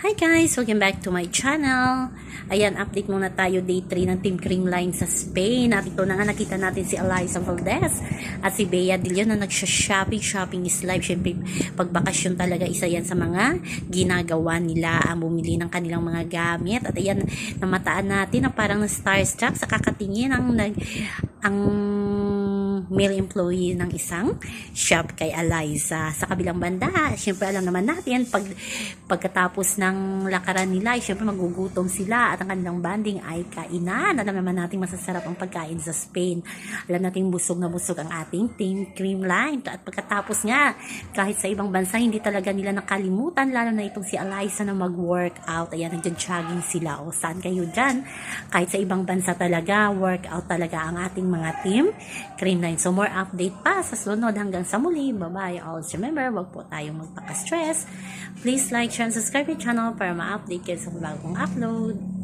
Hi guys! Welcome back to my channel. Ayan, update muna tayo day 3 ng Team Creamline sa Spain. At ito na nga nakita natin si Eliza Valdez at si Bea Dillon na nagsha-shopping. Shopping is life. Siyempre, pagbakasyon talaga isa yan sa mga ginagawa nila ang bumili ng kanilang mga gamit. At ayan, namataan natin na parang na-starstruck sa kakatingin ang ang male employee ng isang shop kay Eliza. Sa kabilang banda, syempre alam naman natin, pag, pagkatapos ng lakaran nila, syempre magugutom sila at ang kanilang banding ay kainan. Alam naman natin masasarap ang pagkain sa Spain. Alam natin busog na busog ang ating team cream line. At pagkatapos nga, kahit sa ibang bansa, hindi talaga nila nakalimutan, lalo na itong si Eliza na mag-workout. Ayan, nag-jogging sila. O saan kayo dyan? Kahit sa ibang bansa talaga, workout talaga ang ating mga team cream line. So more update pa sa sunod hanggang sa muli. Bye-bye. Always remember, wag po tayong magpaka-stress. Please like, share, and subscribe your channel para ma-update kayo sa bagong upload.